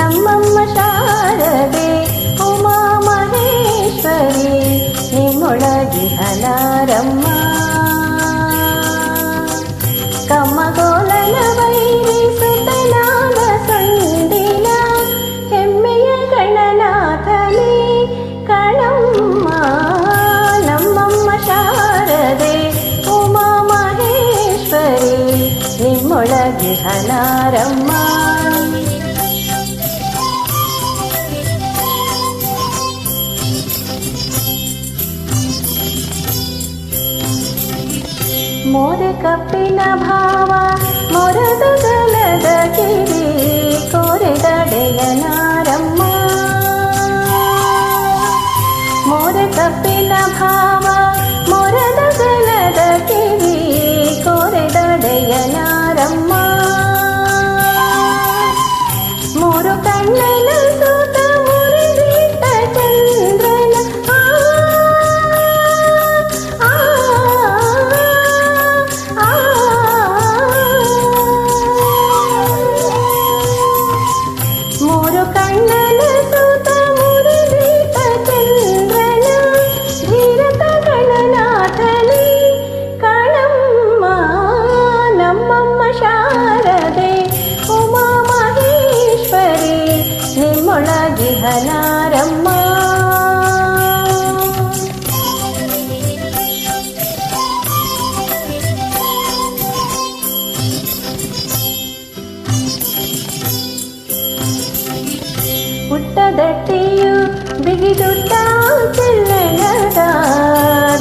నమ్మమ్మ ಶಾರದೆ ಉಮಾ ಮಹೇಶ್ವರಿ ನಿಮ್ಮೊಳಗಿ ಹಲಾರಮ್ಮ ಕಮ್ಮಗೋಲನ ವೈರಿಸುತ್ತಲಾದ ಸಂದಿನ ಹೆಮ್ಮೆಯ ಗಣನಾಥಲಿ ಕಣಮ್ಮ ನಮ್ಮಮ್ಮ ಶಾರದೆ ಉಮಾ ಮಹೇಶ್ವರಿ ನಿಮ್ಮೊಳಗಿ ಹಲಾರಮ್ಮ ಮೋರ ಕಪ್ಪಿನ ಭಾವ ಮೊರದ ಗಲದ ಕಿರಿ ಕೋರೆದಡೆಯ ನಾರಮ್ಮ ಮೋರ ಕಪ್ಪಿನ ಭಾವ ಮೊರದ ಗಲದ ಕಿರಿ ಕೋರೆದಡೆಯ ನಾರಮ್ಮ ಮೂರು ಕಣ್ಣನ ಪುಟ್ಟದಟ್ಟಿಯು ಬಿಗಿದುಟ್ಟ ಚೆಲ್ಲಣದ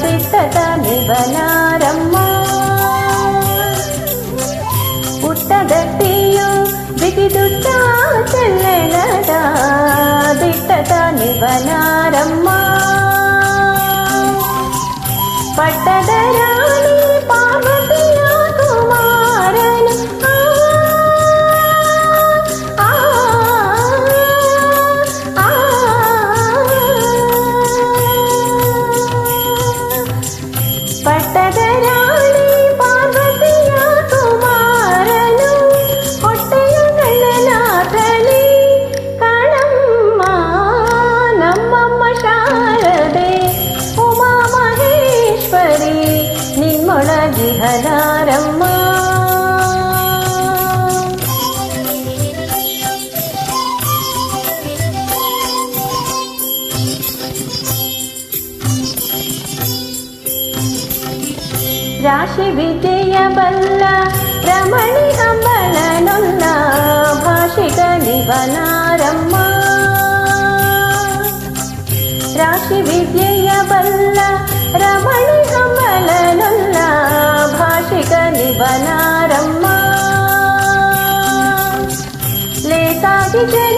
ದಿಟ್ಟದ ನಿಬನಾರಮ್ಮ ಪುಟ್ಟದಟ್ಟಿಯು ಬಿಗಿದುಟ್ಟ ಚೆಲ್ಲಣದ ದಿಟ್ಟದ ನಿಬನಾರಮ್ಮ ರಾಶಿ ವಿಜಯ ಬಲ್ಲ ರಮಣಿ ಹಂಬಲನೊಲ್ಲ ಭಾಷಿಕ ನಿವನಾರಮ್ಮ ರಾಶಿ ವಿದ್ಯೆಯ ಬಲ್ಲ ರಮಣಿ ಹಂಬಲನೊಲ್ಲ ಭಾಷಿಕ ನಿವನಾರಮ್ಮ ಲೇಸಾಗಿ ಜನರ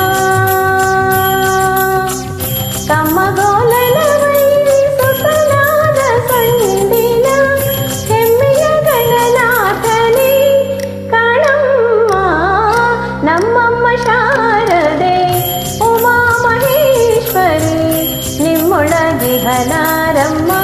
முழகுகலாரம்மா